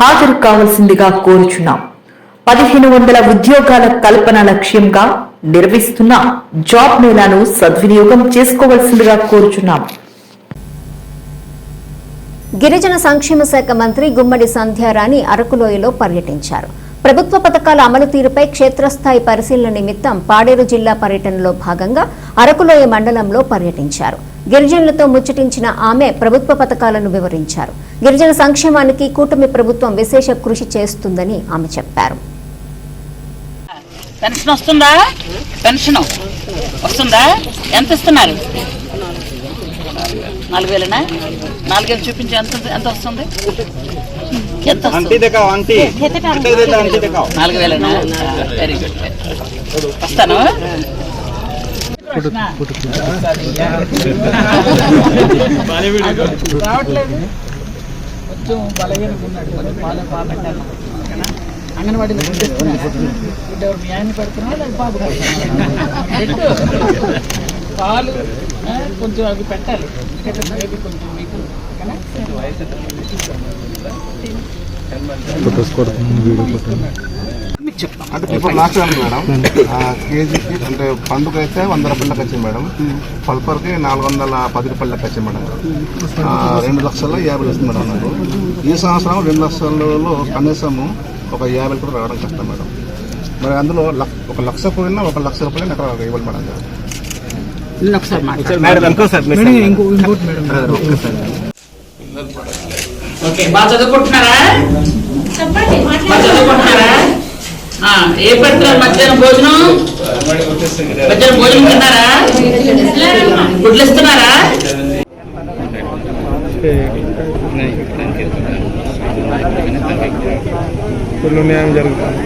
హాజరు కావాల్సిందిగా కోరుచున్నాం. పదిహేను వందల ఉద్యోగాల కల్పన లక్ష్యంగా నిర్వహిస్తున్న జాబ్ మేళాను సద్వినియోగం చేసుకోవాల్సిందిగా కోరుచున్నాం. గిరిజన సంక్షేమ శాఖ మంత్రి గుమ్మడి సంధ్యారాణి అరకులోయలో పర్యటించారు. ప్రభుత్వ పథకాల అమలు తీరుపై క్షేత్రస్థాయి పరిశీలన నిమిత్తం పాడేరు జిల్లా పర్యటనలో భాగంగా అరకులోయ మండలంలో పర్యటించారు. గిరిజనులతో ముచ్చటించిన ఆమె ప్రభుత్వ పథకాలను వివరించారు. గిరిజన సంక్షేమానికి కూటమి ప్రభుత్వం విశేష కృషి చేస్తుందని ఆమె చెప్పారు. పెన్షన్ వస్తుందా? పెన్షన్ వస్తుందా? ఎంత ఇస్తున్నారు? నాలుగు వేలనా నాలుగు వేలు చూపించి ఎంత ఎంత వస్తుంది? ఎంత నాలుగు వేలనా వెరీ గుడ్ వస్తాను? రావట్లేదు కొంచెం బలహీనంగా ఉన్నాడు పాలు బాగా పెట్టాలి అంగన్వాడీలో పెట్టేస్తున్నా ఎవరు మీ ఆయన పెడుతున్నా లేదా బాబు పాలు కొంచెం అవి పెట్టాలి ఎందుకంటే కొంచెం మీకు ఓకేనా? అంటే ఇప్పుడు లాస్ట్ మేడం ఆ, కేజీకి అంటే పండుగ అయితే వంద రూపాయలకి వచ్చింది మేడం. పల్పర్కి నాలుగు వందల పది రూపాయలకి వచ్చింది మేడం. ఆ, రెండు లక్షల యాభై వస్తుంది మేడం నాకు. ఈ సంవత్సరం రెండు లక్షలలో కనీసం ఒక యాభై కూడా రావడం కష్టం మేడం. మరి అందులో ఒక లక్ష పోయినా ఒక లక్ష రూపాయలు ఎక్కడ ఇవ్వాలి మేడం ఓకే బాగా చదువుకుంటున్నారా? ఏ పెడుతున్నారు మధ్యాహ్నం భోజనం? మధ్యాహ్నం భోజనం తిన్నారా? గుడ్లు ఇస్తున్నారా ఫుల్ న్యాయం జరుగుతుంది